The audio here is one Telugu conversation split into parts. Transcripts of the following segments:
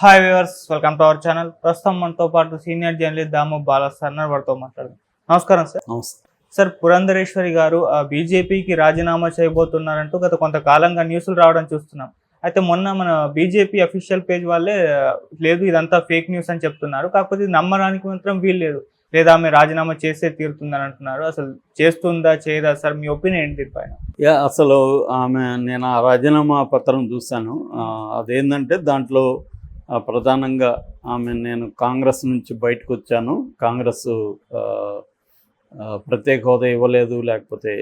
Hi viewers welcome to our channel ప్రస్తుతం మనతో పాటు senior journalist Damu Bala sir వారితో మాట్లాడదాం. నమస్కారం సార్ సార్ పురంధరేశ్వరి గారు బీజేపీకి రాజీనామా చేయబోతున్నారంటూ గత కొంతకాలంగా న్యూస్లు రావడం చూస్తున్నాం. అయితే మొన్న మన బీజేపీ అఫీషియల్ పేజ్ వాళ్ళే లేదు ఇదంతా ఫేక్ న్యూస్ అని చెప్తున్నారు. కాకపోతే ఇది నమ్మడానికి మాత్రం వీలు లేదు. లేదా ఆమె రాజీనామా చేసే తీరుతుందని అంటున్నారు. అసలు చేస్తుందా చేయదా? సార్ మీ ఒపీనియన్ ఏంటి దీనిపైన యా అసలు ఆమె నేను ఆ రాజీనామా పత్రం చూశాను. అదేంటంటే దాంట్లో ప్రధానంగా ఆమె నేను కాంగ్రెస్ నుంచి బయటకు వచ్చాను. కాంగ్రెస్ ప్రత్యేక హోదా ఇవ్వలేదు లేకపోతే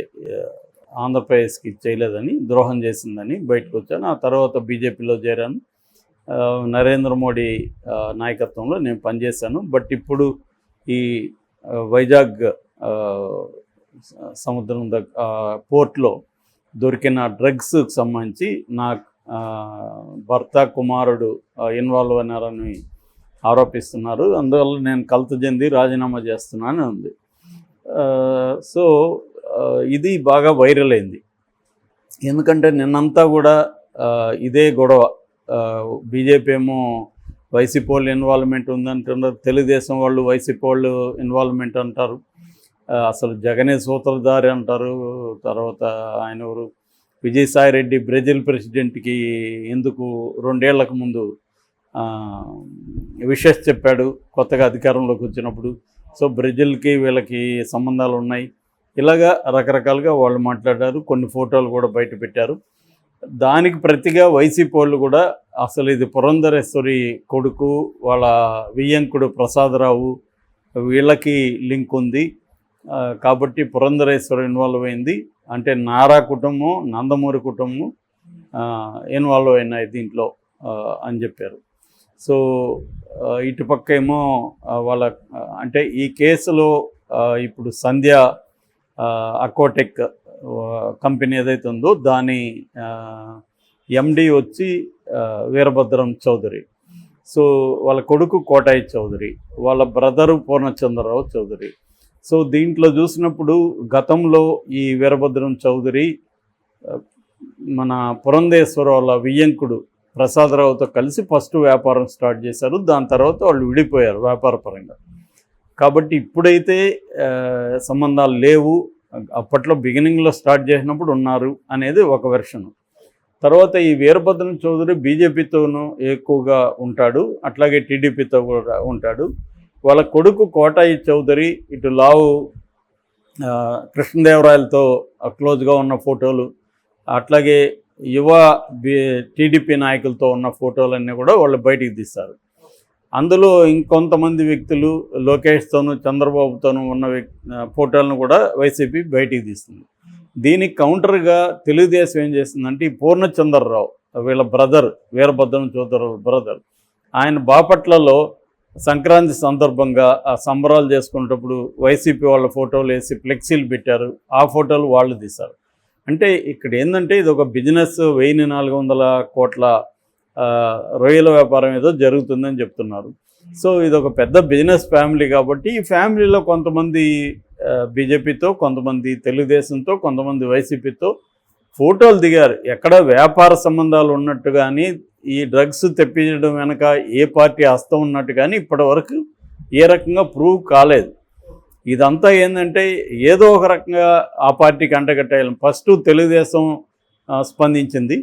ఆంధ్రప్రదేశ్కి చేయలేదని ద్రోహం చేసిందని బయటకు వచ్చాను. ఆ తర్వాత బీజేపీలో చేరాను. నరేంద్ర మోడీ నాయకత్వంలో నేను పనిచేశాను. బట్ ఇప్పుడు ఈ వైజాగ్ సముద్రం దగ్గ పోర్ట్లో దొరికిన డ్రగ్స్కి సంబంధించి నా భర్త కుమారుడు ఇన్వాల్వ్ అయినారని ఆరోపిస్తున్నారు. అందువల్ల నేను కలత చెంది రాజీనామా చేస్తున్నానని ఉంది. సో ఇది బాగా వైరల్ అయింది. ఎందుకంటే నిన్నంతా కూడా ఇదే గొడవ. బీజేపీ ఏమో వైసీపీ వాళ్ళు ఇన్వాల్వ్మెంట్ ఉందంటున్నారు. తెలుగుదేశం వాళ్ళు వైసీపీ వాళ్ళు ఇన్వాల్వ్మెంట్ అంటారు. అసలు జగనే సూత్రధారి అంటారు. తర్వాత ఆయన ఎవరు? విజయసాయి రెడ్డి బ్రెజిల్ ప్రెసిడెంట్కి ఎందుకు రెండేళ్ళకు ముందు ఆ, విషెస్ చెప్పాడు కొత్తగా అధికారంలోకి వచ్చినప్పుడు. సో బ్రెజిల్కి వీళ్ళకి సంబంధాలు ఉన్నాయి. ఇలాగా రకరకాలుగా వాళ్ళు మాట్లాడారు కొన్ని ఫోటోలు కూడా బయట పెట్టారు. దానికి ప్రతిగా వైసీపీ వాళ్ళు కూడా అసలు ఇది పురంధరేశ్వరి కొడుకు వాళ్ళ వియ్యంకుడు ప్రసాదరావు వీళ్ళకి లింక్ ఉంది. కాబట్టి పురంధరేశ్వరి ఇన్వాల్వ్ అయింది. అంటే నారా కుటుంబం నందమూరి కుటుంబం ఇన్వాల్వ్ అయినాయి దీంట్లో అని చెప్పారు. సో ఇటుపక్క ఏమో వాళ్ళ అంటే ఈ కేసులో ఇప్పుడు సంధ్య అకోటెక్ కంపెనీ ఏదైతే ఉందో దాని ఎండి వచ్చి వీరభద్రం చౌదరి. సో వాళ్ళ కొడుకు కోటాయి చౌదరి వాళ్ళ బ్రదరు పూర్ణచంద్రరావు చౌదరి. సో దీంట్లో చూసినప్పుడు గతంలో ఈ వీరభద్రం చౌదరి మన పురంధేశ్వర వాళ్ళ వియ్యంకుడు ప్రసాదరావుతో కలిసి ఫస్ట్ వ్యాపారం స్టార్ట్ చేశారు. దాని తర్వాత వాళ్ళు విడిపోయారు వ్యాపార పరంగా కాబట్టి ఇప్పుడైతే సంబంధాలు లేవు. అప్పట్లో బిగినింగ్లో స్టార్ట్ చేసినప్పుడు ఉన్నారు అనేది ఒక వెర్షన్. తర్వాత ఈ వీరభద్రం చౌదరి బీజేపీతోనూ ఎక్కువగా ఉంటాడు. అట్లాగే టీడీపీతో కూడా ఉంటాడు. వాళ్ళ కొడుకు కోటాయి చౌదరి ఇటు లావు కృష్ణదేవరాయలతో క్లోజ్గా ఉన్న ఫోటోలు అట్లాగే యువ బి టీడీపీ నాయకులతో ఉన్న ఫోటోలన్నీ కూడా వాళ్ళు బయటికి తీస్తారు అందులో ఇంకొంతమంది వ్యక్తులు లోకేష్తోనూ చంద్రబాబుతోనూ ఉన్న ఫోటోలను కూడా వైసీపీ బయటికి తీస్తుంది దీనికి కౌంటర్గా తెలుగుదేశం ఏం చేస్తుందంటే ఈ పూర్ణచంద్రరావు వీళ్ళ బ్రదర్ వీరభద్రం చౌదరి బ్రదర్ ఆయన బాపట్లలో సంక్రాంతి సందర్భంగా ఆ సంబరాలు చేసుకునేటప్పుడు వైసీపీ వాళ్ళ ఫోటోలు వేసి ఫ్లెక్సీలు పెట్టారు. ఆ ఫోటోలు వాళ్ళు తీశారు. అంటే ఇక్కడ ఏంటంటే ఇది ఒక బిజినెస్ వెయ్యి నాలుగు వందల కోట్ల రొయ్యల వ్యాపారం ఏదో జరుగుతుందని చెప్తున్నారు. సో ఇది ఒక పెద్ద బిజినెస్ ఫ్యామిలీ కాబట్టి ఈ ఫ్యామిలీలో కొంతమంది బీజేపీతో కొంతమంది తెలుగుదేశంతో కొంతమంది వైసీపీతో ఫోటోలు దిగారు. ఎక్కడ వ్యాపార సంబంధాలు ఉన్నట్టు కానీ ఈ డ్రగ్స్ తెప్పించడం వెనక ఏ పార్టీ హస్తం ఉన్నట్టు కానీ ఇప్పటివరకు ఏ రకంగా ప్రూవ్ కాలేదు. ఇదంతా ఏంటంటే ఏదో ఒక రకంగా ఆ పార్టీకి అంటగట్టేయాలి. ఫస్ట్ తెలుగుదేశం స్పందించింది.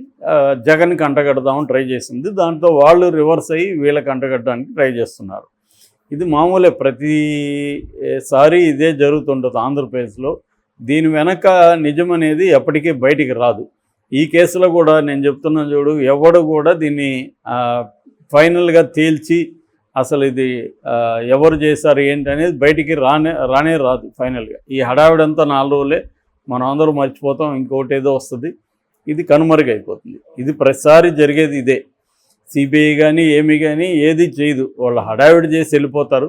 జగన్కి అంటగడదామని ట్రై చేసింది. దాంతో వాళ్ళు రివర్స్ అయ్యి వీళ్ళకి అంటగట్టడానికి ట్రై చేస్తున్నారు. ఇది మామూలే. ప్రతిసారి ఇదే జరుగుతుంటుంది ఆంధ్రప్రదేశ్లో. దీని వెనక నిజం అనేది ఎప్పటికీ బయటికి రాదు. ఈ కేసులో కూడా నేను చెప్తున్నాను చూడు ఎవడు కూడా దీన్ని ఫైనల్గా తేల్చి అసలు ఇది ఎవరు చేశారు ఏంటి అనేది బయటికి రానే రానే రాదు ఫైనల్గా ఈ హడావిడంతా నాలుగు రోజులే మనం అందరూ మర్చిపోతాం ఇంకోటి ఏదో వస్తుంది. ఇది కనుమరుగైపోతుంది ఇది ప్రతిసారి జరిగేది ఇదే. సిబిఐ కానీ ఏమి కానీ ఏది చేయదు. వాళ్ళు హడావిడి చేసి వెళ్ళిపోతారు.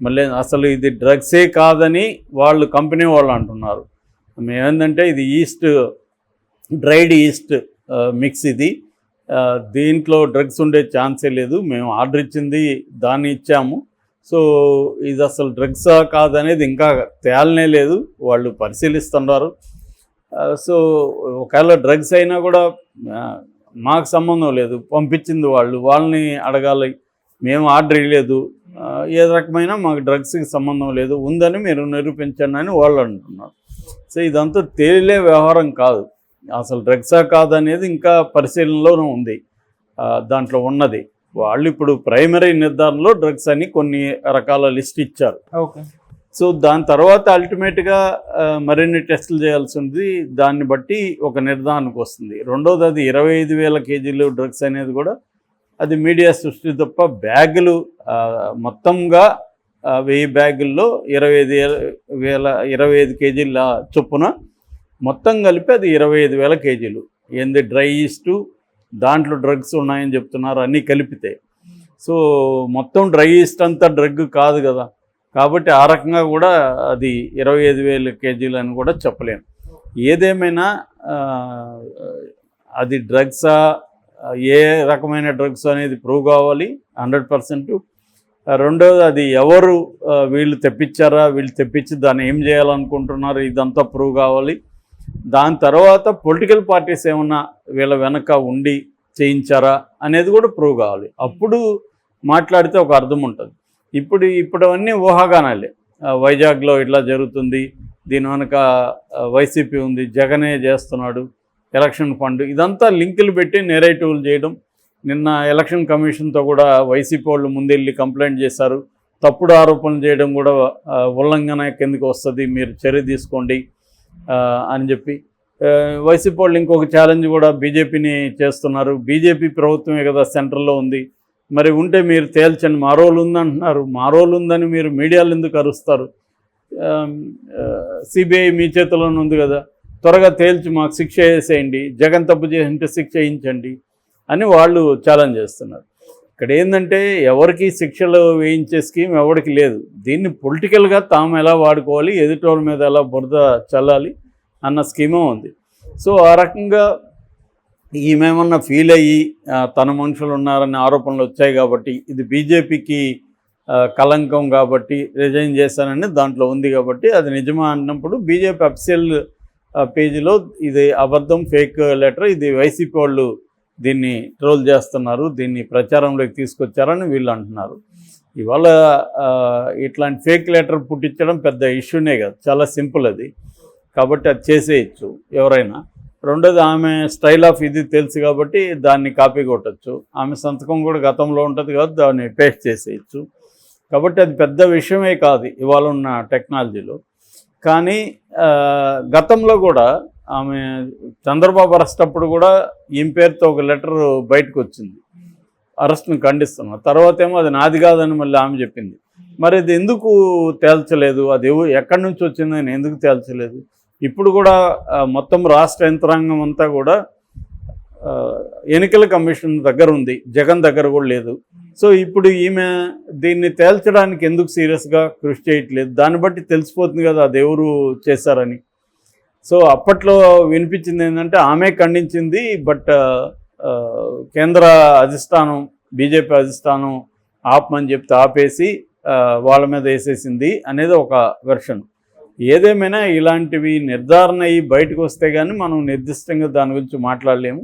మళ్ళీ అసలు ఇది డ్రగ్సే కాదని వాళ్ళు కంపెనీ వాళ్ళు అంటున్నారు. మేమేందంటే ఇది ఈస్ట్ డ్రైడ్ ఈస్ట్ మిక్స్ ఇది. దీంట్లో డ్రగ్స్ ఉండే ఛాన్సే లేదు. మేము ఆర్డర్ ఇచ్చింది దాన్ని ఇచ్చాము. సో ఇది అసలు డ్రగ్సా కాదనేది ఇంకా తేలనే లేదు. వాళ్ళు పరిశీలిస్తున్నారు. సో ఒకవేళ డ్రగ్స్ అయినా కూడా మాకు సంబంధం లేదు. పంపించింది వాళ్ళు. వాళ్ళని అడగాలి. మేము ఆర్డర్ ఇవ్వలేదు ఏ రకమైన మాకు డ్రగ్స్కి సంబంధం లేదు. ఉందని మీరు నిరూపించండి అని వాళ్ళు అంటున్నారు. సో ఇదంతా తేలిలే వ్యవహారం కాదు. అసలు డ్రగ్సా కాదనేది ఇంకా పరిశీలనలోనే ఉంది. దాంట్లో ఉన్నది. వాళ్ళు ఇప్పుడు ప్రైమరీ నిర్ధారణలో డ్రగ్స్ అని కొన్ని రకాల లిస్ట్ ఇచ్చారు. సో దాని తర్వాత అల్టిమేట్గా మరిన్ని టెస్టులు చేయాల్సి ఉంది. దాన్ని బట్టి ఒక నిర్ధారణకు వస్తుంది. రెండోది అది ఇరవై ఐదు వేల కేజీలు డ్రగ్స్ అనేది కూడా అది మీడియా సృష్టి తప్ప బ్యాగులు మొత్తంగా వెయ్యి బ్యాగుల్లో ఇరవై ఐదు వేల ఇరవై ఐదు కేజీల చొప్పున మొత్తం కలిపి అది ఇరవై ఐదు వేల కేజీలు. ఏంది డ్రై ఈస్టు దాంట్లో డ్రగ్స్ ఉన్నాయని చెప్తున్నారు అన్నీ కలిపితే. సో మొత్తం డ్రై ఈస్ట్ అంతా డ్రగ్ కాదు కదా. కాబట్టి ఆ రకంగా కూడా అది ఇరవై ఐదు వేల కేజీలు అని కూడా చెప్పలేము ఏదేమైనా అది డ్రగ్సా ఏ రకమైన డ్రగ్స్ అనేది ప్రూవ్ కావాలి హండ్రెడ్ పర్సెంట్. రెండోది అది ఎవరు వీళ్ళు తెప్పించారా వీళ్ళు తెప్పించి దాన్ని ఏం చేయాలనుకుంటున్నారు ఇదంతా ప్రూవ్ కావాలి. దాని తర్వాత పొలిటికల్ పార్టీస్ ఏమన్నా వీళ్ళ వెనక ఉండి చేయించారా అనేది కూడా ప్రూవ్ కావాలి. అప్పుడు మాట్లాడితే ఒక అర్థం ఉంటుంది. ఇప్పుడు ఇప్పుడు అవన్నీ ఊహాగానాలే వైజాగ్లో ఇట్లా జరుగుతుంది దీని వెనక వైసీపీ ఉంది జగనే చేస్తున్నాడు ఎలక్షన్ ఫండ్ ఇదంతా లింకులు పెట్టి నెరేటివ్లు చేయడం. నిన్న ఎలక్షన్ కమిషన్తో కూడా వైసీపీ వాళ్ళు ముందెళ్ళి కంప్లైంట్ చేశారు. తప్పుడు ఆరోపణలు చేయడం కూడా ఉల్లంఘన కిందకి వస్తుంది మీరు చర్య తీసుకోండి. అని చెప్పి. వైసీపీ వాళ్ళు ఇంకొక ఛాలెంజ్ కూడా బీజేపీని చేస్తున్నారు. బీజేపీ ప్రభుత్వమే కదా సెంట్రల్లో ఉంది. మరి ఉంటే మీరు తేల్చండి. మా రోజులు ఉందంటున్నారు. మా రోజులు ఉందని మీరు మీడియాలో ఎందుకు అరుస్తారు? సిబిఐ మీ చేతిలోనే ఉంది కదా. త్వరగా తేల్చి మాకు శిక్ష వేసేయండి. జగన్ తప్పు చేసింటే శిక్ష వేయించండి అని వాళ్ళు ఛాలెంజ్ చేస్తున్నారు. ఇక్కడ ఏంటంటే ఎవరికి శిక్షలు వేయించే స్కీమ్ ఎవరికి లేదు. దీన్ని పొలిటికల్గా తాము ఎలా వాడుకోవాలి ఎదుటోళ్ళ మీద ఎలా బురద చల్లాలి అన్న స్కీమే ఉంది. సో ఆ రకంగా ఈమెమన్నా ఫీల్ అయ్యి తన మనుషులు ఉన్నారనే ఆరోపణలు వచ్చాయి కాబట్టి ఇది బీజేపీకి కలంకం కాబట్టి రిజైన్ చేశానని దాంట్లో ఉంది కాబట్టి అది నిజమా అన్నప్పుడు బీజేపీ అఫిషియల్ పేజీలో ఇది అబద్ధం ఫేక్ లెటర్ ఇది వైసీపీ వాళ్ళు దీన్ని ట్రోల్ చేస్తున్నారు దీన్ని ప్రచారంలోకి తీసుకొచ్చారని వీళ్ళు అంటున్నారు. ఇవాళ ఇట్లాంటి ఫేక్ లెటర్ పుట్టించడం పెద్ద ఇష్యూనే కదా చాలా సింపుల్ అది. కాబట్టి అది చేసేయచ్చు ఎవరైనా. రెండోది ఆమె స్టైల్ ఆఫ్ ఇది తెలుసు కాబట్టి దాన్ని కాపీ కొట్టచ్చు. ఆమె సంతకం కూడా గతంలో ఉంటుంది కాబట్టి దాన్ని పేస్ట్ చేసేయచ్చు. కాబట్టి అది పెద్ద విషయమే కాదు ఇవాళ ఉన్న టెక్నాలజీలో. కానీ గతంలో కూడా ఆమె చంద్రబాబు అరెస్ట్ అప్పుడు కూడా ఈమె పేరుతో ఒక లెటర్ బయటకు వచ్చింది. అరెస్ట్ను ఖండిస్తున్నా తర్వాత ఏమో అది నాది కాదని మళ్ళీ ఆమె చెప్పింది. మరి అది ఎందుకు తేల్చలేదు? అది ఎక్కడి నుంచి వచ్చిందని ఎందుకు తేల్చలేదు? ఇప్పుడు కూడా మొత్తం రాష్ట్ర యంత్రాంగం అంతా కూడా ఎన్నికల కమిషన్ దగ్గర ఉంది. జగన్ దగ్గర కూడా లేదు. సో ఇప్పుడు ఈమె దీన్ని తేల్చడానికి ఎందుకు సీరియస్గా కృషి చేయట్లేదు? దాన్ని బట్టి తెలిసిపోతుంది కదా అది ఎవరు చేశారని. సో అప్పట్లో వినిపించింది ఏంటంటే ఆమె ఖండించింది బట్ కేంద్ర అధిష్టానం బీజేపీ అధిష్టానం ఆపమని చెప్తే ఆపేసి వాళ్ళ మీద వేసేసింది అనేది ఒక వెర్షన్. ఏదేమైనా ఇలాంటివి నిర్ధారణ అయ్యి బయటకు వస్తే కానీ మనం నిర్దిష్టంగా దాని గురించి మాట్లాడలేము.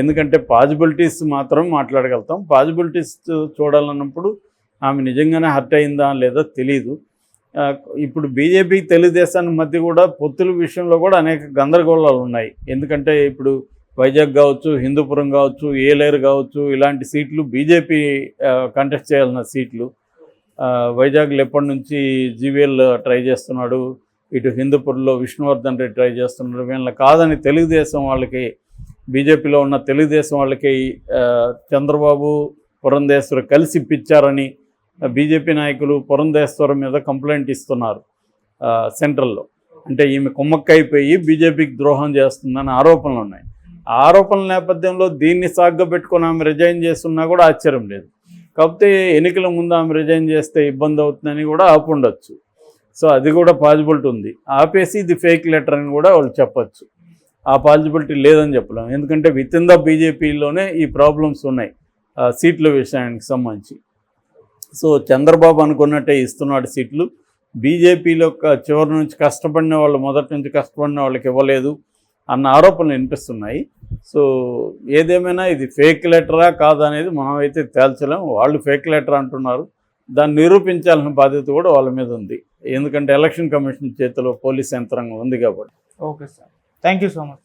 ఎందుకంటే పాజిబిలిటీస్ మాత్రం మాట్లాడగలుగుతాం. పాజిబిలిటీస్ చూడాలన్నప్పుడు ఆమె నిజంగానే హర్ట్ అయిందా లేదా తెలియదు ఇప్పుడు బీజేపీ తెలుగుదేశానికి మధ్య కూడా పొత్తుల విషయంలో కూడా అనేక గందరగోళాలు ఉన్నాయి. ఎందుకంటే ఇప్పుడు వైజాగ్ కావచ్చు హిందూపురం కావచ్చు ఏలేరు కావచ్చు ఇలాంటి సీట్లు బీజేపీ కంటెస్ట్ చేయాలన్న సీట్లు వైజాగ్లో ఎప్పటి నుంచి జీవీఎల్ ట్రై చేస్తున్నాడు ఇటు హిందూపూర్లో విష్ణువర్ధన్ రెడ్డి ట్రై చేస్తున్నాడు వీళ్ళ కాదని తెలుగుదేశం వాళ్ళకి బీజేపీలో ఉన్న తెలుగుదేశం వాళ్ళకి చంద్రబాబు పురంధేశ్వరు కలిసి ఇప్పించారని బీజేపీ నాయకులు పురంధేశ్వరం మీద కంప్లైంట్ ఇస్తున్నారు సెంట్రల్లో. అంటే ఈమె కుమ్మక్కైపోయి బీజేపీకి ద్రోహం చేస్తుందని ఆరోపణలు ఉన్నాయి. ఆ ఆరోపణల నేపథ్యంలో దీన్ని సాగ్గా పెట్టుకుని ఆమె రిజైన్ చేస్తున్నా కూడా ఆశ్చర్యం లేదు. కాకపోతే ఎన్నికల ముందు ఆమె రిజైన్ చేస్తే ఇబ్బంది అవుతుందని కూడా ఆపుండొచ్చు సో అది కూడా పాజిబిలిటీ ఉంది. ఆపేసి ఇది ఫేక్ లెటర్ అని కూడా వాళ్ళు చెప్పొచ్చు. ఆ పాజిబిలిటీ లేదని చెప్పలేం ఎందుకంటే విత్ ఇన్ ద బీజేపీలోనే ఈ ప్రాబ్లమ్స్ ఉన్నాయి సీట్ల విషయానికి సంబంధించి. సో చంద్రబాబు అనుకున్నట్టే ఇస్తున్నాడు సీట్లు. బీజేపీలో చివరి నుంచి కష్టపడిన వాళ్ళు మొదటి నుంచి కష్టపడిన వాళ్ళకి ఇవ్వలేదు అన్న ఆరోపణలు వినిపిస్తున్నాయి. సో ఏదేమైనా ఇది ఫేక్ లెటరా కాదనేది అనేది మనం అయితే తేల్చలేం. వాళ్ళు ఫేక్ లెటర్ అంటున్నారు. దాన్ని నిరూపించాల్సిన బాధ్యత కూడా వాళ్ళ మీద ఉంది. ఎందుకంటే ఎలక్షన్ కమిషన్ చేతిలో పోలీస్ యంత్రాంగం ఉంది కాబట్టి. Okay sir thank you so much